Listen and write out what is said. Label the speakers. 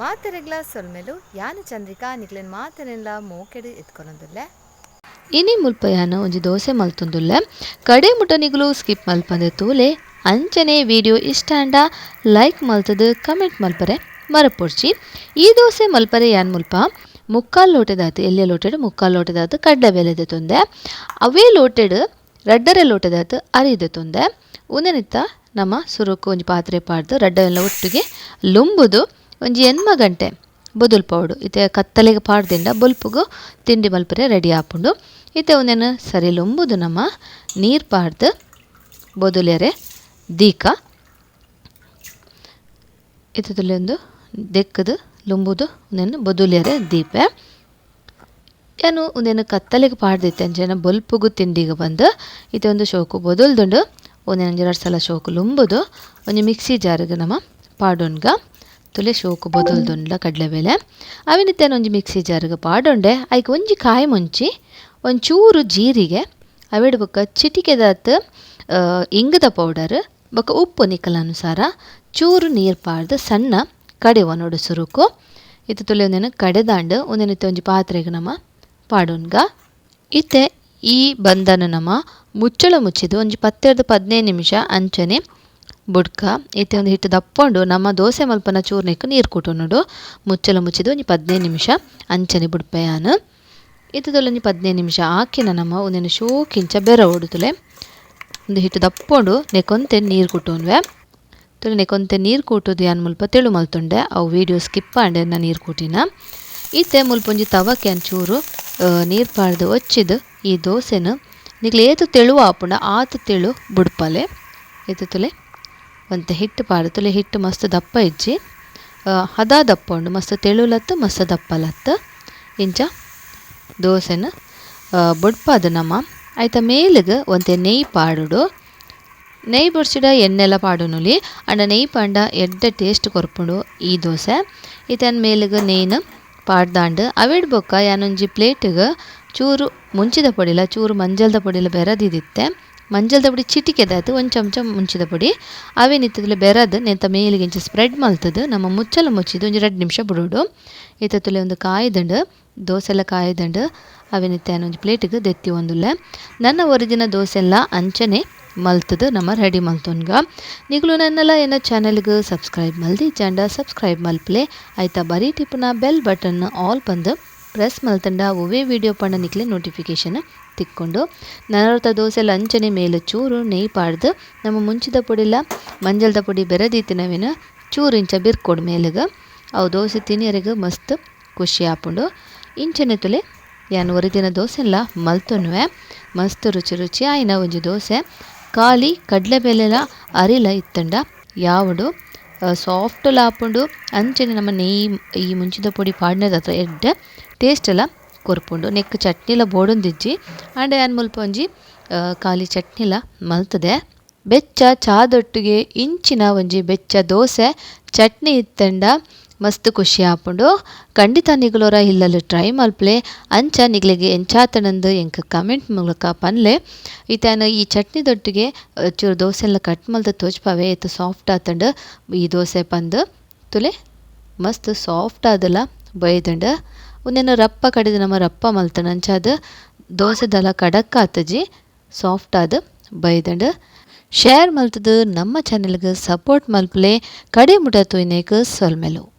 Speaker 1: ಮಾತೆರೆಗ್ಲ ಸೊಲ್ಮೆಲು, ಯಾನು ಚಂದ್ರಿಕಾ, ನಿಕ್ಲೆನ್ ಮಾತೆರೆನ್ಲ ಮೋಕೆಡು ಎತ್ಕೊನೊಂದುಲ್ಲೆ
Speaker 2: ಇನಿ ಮುಲ್ಪಯಾನ ಒಂಜಿ ದೋಸೆ ಮಲ್ತೊಂದುಲ್ಲೆ. ಕಡೆ ಮುಟನಿಗಳು ಸ್ಕಿಪ್ ಮಲ್ಪಂದೆ ತೂಲೆ. ಅಂಚನೆ ವಿಡಿಯೋ ಇಷ್ಟ ಅಂಡ ಲೈಕ್ ಮಲ್ತದು, ಕಮೆಂಟ್ ಮಲ್ಪರೆ ಮರಪೊಡ್ಚಿ. ಈ ದೋಸೆ ಮಲ್ಪರೆ ಯಾನ್ ಮುಲ್ಪ? ಮುಕ್ಕಾಲು ಲೋಟದಾತು, ಎಲ್ಯ ಲೋಟೆಡ್, ಮುಕ್ಕಾಲು ಲೋಟದಾತು, ಕಡ್ಲೆ ಬೆಲೆದೆ ತೊಂದೆ. ಅವೇ ಲೋಟೆಡ್, ರಡ್ಡರೆ ಲೋಟದಾತು, ಅರಿದೆ ತೊಂದೆ. ಉನೆನಿತ್ತ ನಮ್ಮ ಸುರುಕು ಒಂಜಿ ಪಾತ್ರೆ ಪಾಡ್ದು ರಡ್ಡ ಎಲ್ಲ ಒಟ್ಟಿಗೆ ಲುಂಬುದು. ಒಂಜಿ ಎನ್ಮ ಗಂಟೆ ಬೊದುಲ್ ಪೌಡು ಇತ್ತೆ ಕತ್ತಲೆಗೆ ಪಾಡ್ದಿಂದ ಬೊಲ್ಪುಗು ತಿಂಡಿ ಮಲ್ಪರೆ ರೆಡಿ ಆಪುಂಡು. ಇತ್ತೆ ಒಂದೇನು ಸರಿ ಲೊಂಬುದು ನಮ್ಮ ನೀರು ಪಾಡ್ದು ಬೊದುಲೆರೆ ದೀಕ. ಇತ್ತದಲ್ಲಿ ಒಂದು ದೆಕ್ಕದು ಲುಂಬುದು ಒಂದೇನು ಬೊದುಲೆರೆ ದೀಪೆ. ಏನು ಒಂದೇನು ಕತ್ತಲೆಗೆ ಪಾಡ್ದಿತ್ತೆ ಅಂಚೆನ ಬಲ್ಪುಗು ತಿಂಡಿಗೆ ಬಂದು ಇತ್ತೆ ಒಂದು ಶೋಕು ಬೊದುಲ್ದುಂಡು. ಒಂದೇನು ಎರಡು ಸಲ ಶೋಕು ಲುಂಬುದು. ಒಂದು ಮಿಕ್ಸಿ ಜಾರಿಗೆ ನಮ್ಮ ಪಾಡೋನ್ಗ. ತುಲೆ ಶೋಕು ಕಡಲೆ ಬೆಲೆ. ಅವಿನಿತ್ತೇನು ಒಂಜಿ ಮಿಕ್ಸಿ ಜಾರ್ಗ್ ಪಾಡೊಂಡೆ. ಐಕ್ ಒಂಜಿ ಕಾಯಿ ಮುಂಚಿ ಒಂಚೂರು ಜೀರಿಗೆ, ಅವೆಡ್ ಬೊಕ ಚಿಟಿಕೆದಾತ್ ಇಂಗದ ಪೌಡರ್ ಬೊಕ ಉಪ್ಪು ನಿಕ್ಕಲ ಅನುಸಾರ ಚೂರು ನೀರು ಪಾಡ್ದು ಸಣ್ಣ ಕಡೆ ನೋಡು ಸುರುಕು. ಇತ್ತೆ ತುಲೆ ಒಂದೇನು ಕಡೆದಾಂಡ್ ಒಂದೇನಿತ್ತೆ ಒಂಜಿ ಪಾತ್ರೆಗೆ ನಮ ಪಾಡೋನ್ಗ. ಇತ್ತೆ ಈ ಬಂದನ ನಮ ಮುಚ್ಚಳ ಮುಚ್ಚಿದು ಒಂಜಿ ಪತ್ತೆರಡು ಪದಿನೈದು ನಿಮಿಷ ಅಂಚನೆ ಬುಡ್ಕ, ಇತ್ತೆ ಒಂದು ಹಿಟ್ಟು ದಪ್ಪೊಂಡು ನಮ್ಮ ದೋಸೆ ಮಲ್ಪನ ಚೂರ್ನೆಕ್ ನೀರು ಕುಟುನುಡು ಮುಚ್ಚಲ ಮುಚ್ಚಿದು ಒಂಜಿ ಪದ್ನೈದು ನಿಮಿಷ. ಅಂಚನೆ ಬುಡ್ಪೆಯಾನ್ ಇತ್ತದೊಲ ಒಂಜಿ ಪದ್ನೈದು ನಿಮಿಷ. ಆಕಿನ ನಮ್ಮ ಒಂದೆನು ಶೋಕಿಂಚ ಬೆರ ಓಡುತ್ತಲೆ. ಒಂದು ಹಿಟ್ಟು ದಪ್ಪೊಂಡು ನೆಕೊಂತೆ ನೀರು ಕುಟೋನ್ವೆ ತುಲೆ ನೆಕೊಂತೆ ನೀರು ಕೂಟುದು ಯಾನ್ ಮುಲ್ಪ ತೆಳು ಮಲ್ತುಂಡೆ. ಅವು ವೀಡಿಯೋ ಸ್ಕಿಪ್ ಆಂಡೆ ನಾನು ನೀರು ಕೂಟಿನ. ಇತ್ತೆ ಮುಲ್ಪ ಒಂಜಿ ತವಕ್ಕೆ ಚೂರು ನೀರು ಪಾಡ್ದು ಒಚ್ಚಿದು ಈ ದೋಸೆನು. ನಿಕ್ಲೆ ಏತು ತೆಳು ಆಪುಂಡ ಆತು ತೆಳು ಬುಡ್ಪಲೆ. ಏತು ತುಲೆ ಒಂತೆ ಹಿಟ್ಟು ಪಾಡು ಹಿಟ್ಟು ಮಸ್ತ್ ದಪ್ಪ ಇಜ್ಜಿ. ಹದ ದಪ್ಪ ಉಂಡು, ಮಸ್ತ್ ತೆಳುಲತ್ತು ಮಸ್ತ್ ದಪ್ಪಲತ್ತು ಇಂಚ ದೋಸೆನ ಬೊಡ್ಪಾದು ನಮ್ಮ ಐತ ಮೇಲಿಗೆ ಒಂತೆ ನೆಯ್ ಪಾಡುಡು. ನೆಯ್ ಬೊಡ್ಸಿಡ ಎಣ್ಣೆಲ ಪಾಡುನುಲಿ. ಅಂಡ ನೆಯ್ ಪಾಂಡ ಎಡ್ಡೆ ಟೇಸ್ಟ್ ಕೊರ್ಪುಂಡು ಈ ದೋಸೆ. ಇತನ ಮೇಲಿಗೆ ನೆಯ್ನ ಪಾಡ್ದಾಂಡ್. ಅವೆಡ್ ಬೊಕ್ಕ ಯಾನೊಂಜಿ ಪ್ಲೇಟಿಗೆ ಚೂರು ಮುಂಚಿದ ಪೊಡಿಲ, ಚೂರು ಮಂಜಲ್ದ ಪೊಡಿಲ ಬೆರದಿದಿತ್ತೆ. ಮಂಜಲ್ದ ಚಿಟಿಕೆದ ಅದು ಒಂದು ಚಮಚ ಮುಂಚಿದ ಪುಡಿ. ಅವೇನಿತ್ತದಲೆ ಬೆರದ್ ನೆಂತ ಮೇಲಿಗೆ ಇಂಚು ಸ್ಪ್ರೆಡ್ ಮಲ್ತದು ನಮ್ಮ ಮುಚ್ಚಲ ಮುಚ್ಚಿದ್ದು ಒಂಜಿ ಎರಡು ನಿಮಿಷ ಬಿಡುಡು. ಇತ್ತತ್ತುಲೆ ಒಂದು ಕಾಯ್ದಂಡು ದೋಸೆಲ್ಲ ಕಾಯ್ದಂಡು ಅವೇನಿತ್ತೆ ಒಂದು ಪ್ಲೇಟಿಗೆ ದೆತ್ತಿ ಒಂದುಲ್ಲ. ನನ್ನ ಒರಿಜಿನ ದೋಸೆಲ್ಲ ಅಂಚನೆ ಮಲ್ತದು, ನಮ್ಮ ರೆಡಿ ಮಲ್ತೊನ್ಗ. ನಿಗ್ಲು ನನ್ನೆಲ್ಲ ಏನೋ ಚಾನಲ್ಗೆ ಸಬ್ಸ್ಕ್ರೈಬ್ ಮಲ್ದಿ, ಚಂಡ ಸಬ್ಸ್ಕ್ರೈಬ್ ಮಲ್ಪ್ಲೆ. ಆಯ್ತಾ, ಬರೀ ಟಿಪ್ಪುನ ಬೆಲ್ ಬಟನ್ ಆಲ್ ಬಂದು. ಪ್ರೆಸ್ ಮಲ್ತಂಡ ಒವೇ ವಿಡಿಯೋ ಪಂಡ ನಿಕ್ಲೆ ನೋಟಿಫಿಕೇಶನ್ ತಿಕ್ಕೊಂಡು. ನನರ್ಥ ದೋಸೆ, ಲಂಚನೆ, ಮೇಲೆ, ಚೂರು, ನೆಯ್ ಪಾಡ್ದು. ನಮ್ಮ ಮುಂಚಿದ ಪೊಡಿಲ ಮಂಜಲ್ದ ಪುಡಿ ಬೆರದೀತಿನವಿನ ಚೂರು ಇಂಚ ಬಿರ್ಕೊಡು ಮೇಲೆಗ. ಅವು ದೋಸೆ ತಿನಿಯರಿಗೆ ಮಸ್ತ್ ಖುಷಿ ಆಪುಂಡು. ಇಂಚನೆ ತುಲೆ, ಯಾನ್ ಒರಿದಿನ ದೋಸೆಲ್ಲ ಮಲ್ತೊನ್ವೆ. ಮಸ್ತ್ ರುಚಿ ರುಚಿ ಆಯ್ನ ಒಂಜಿ ದೋಸೆ. ಖಾಲಿ ಕಡ್ಲೆಬೇಳೆಲ ಅರಿಲ ಇತ್ತಂಡ. ಯಾವಡು? ಸಾಫ್ಟ್ ಲಾಪುಂಡು ಅಂಚನೆ ನಮ್ಮ ನೆಯ್, ಈ ಮುಂಚಿದ ಪೊಡಿ ಪಾಡ್ನದ ಹತ್ರ ಎಡ್ಡೆ ಟೇಸ್ಟ್ ಎಲ್ಲ ಕೊರ್ಪುಂಡು ನೆಕ್ ಚಟ್ನಿಲ ಬೋಡೊಂದಿಜ್ಜಿ ಆಂಡ ಯಾನ್ ಮುಲ್ಪ ಒಂಜಿ ಖಾಲಿ ಚಟ್ನಿಲ ಮಲ್ತದೆ. ಬೆಚ್ಚ, ಚಾದೊಟ್ಟಿಗೆ ಇಂಚಿನ ಒಂಜಿ ಬೆಚ್ಚ ದೋಸೆ, ಚಟ್ನಿ ಇತ್ತಂಡ ಮಸ್ತ್ ಖುಷಿ ಆಪುಂಡು. ಖಂಡಿತ ನಿಗಲೋರ ಇಲ್ಲಲು ಟ್ರೈ ಮಲ್ಪ್ಲೆ ಅಂಚ ನಿಗ್ಲಿಗೆ ಎಂಚಾತನಂದು ಎಂಕ ಕಮೆಂಟ್ ಮೂಲಕ ಪನ್ಲೆ. ಈತನ ಈ ಚಟ್ನಿ ದೊಟ್ಟಿಗೆ ಚೂರು ದೋಸೆಲ್ಲ ಕಟ್ ಮಲ್ದ ತೋಚ್ಪಾವೆ ಏತು ಸಾಫ್ಟ್ ಆತಂಡು. ಈ ದೋಸೆ ಪಂದ್ ತುಲೆ, ಮಸ್ತ್ ಸಾಫ್ಟ್ ಆದಲ್ಲ ಬೈದಂಡು. ಉಂದೆನ ರಪ್ಪ ಕಡಿದು ನಮ್ಮ ರಪ್ಪ ಮಲ್ತನ. ಅಂಚಾದ್ ದೋಸೆ ದಲ ಕಡಕ್ ಆತಜಿ ಸಾಫ್ಟ್ ಆದ ಬೈದಂಡು. ಶೇರ್ ಮಲ್ತದು ನಮ್ಮ ಚಾನೆಲ್ಗೆ ಸಪೋರ್ಟ್ ಮಲ್ಪಲೆ. ಕಡೆ ಮುಟ ತುಯ್ನೇಕ್ ಸೊಲ್ಮೆಲು.